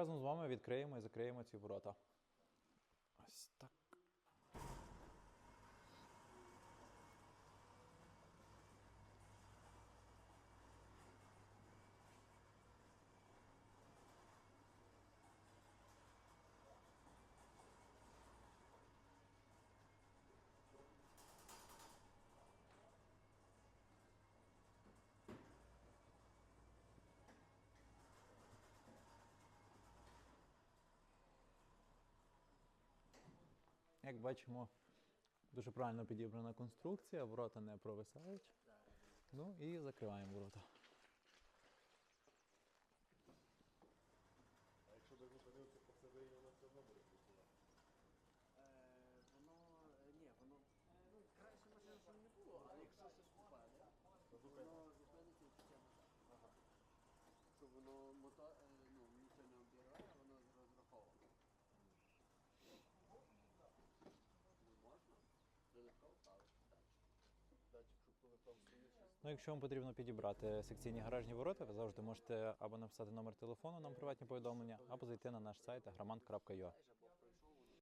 разом з вами відкриємо і закриємо ці ворота. Ось так. Як бачимо, дуже правильно підібрана конструкція, ворота не провисають. Ну і закриваємо ворота. Ну, якщо вам потрібно підібрати секційні гаражні ворота, ви завжди можете або написати номер телефону нам приватні повідомлення, або зайти на наш сайт agramant.ua.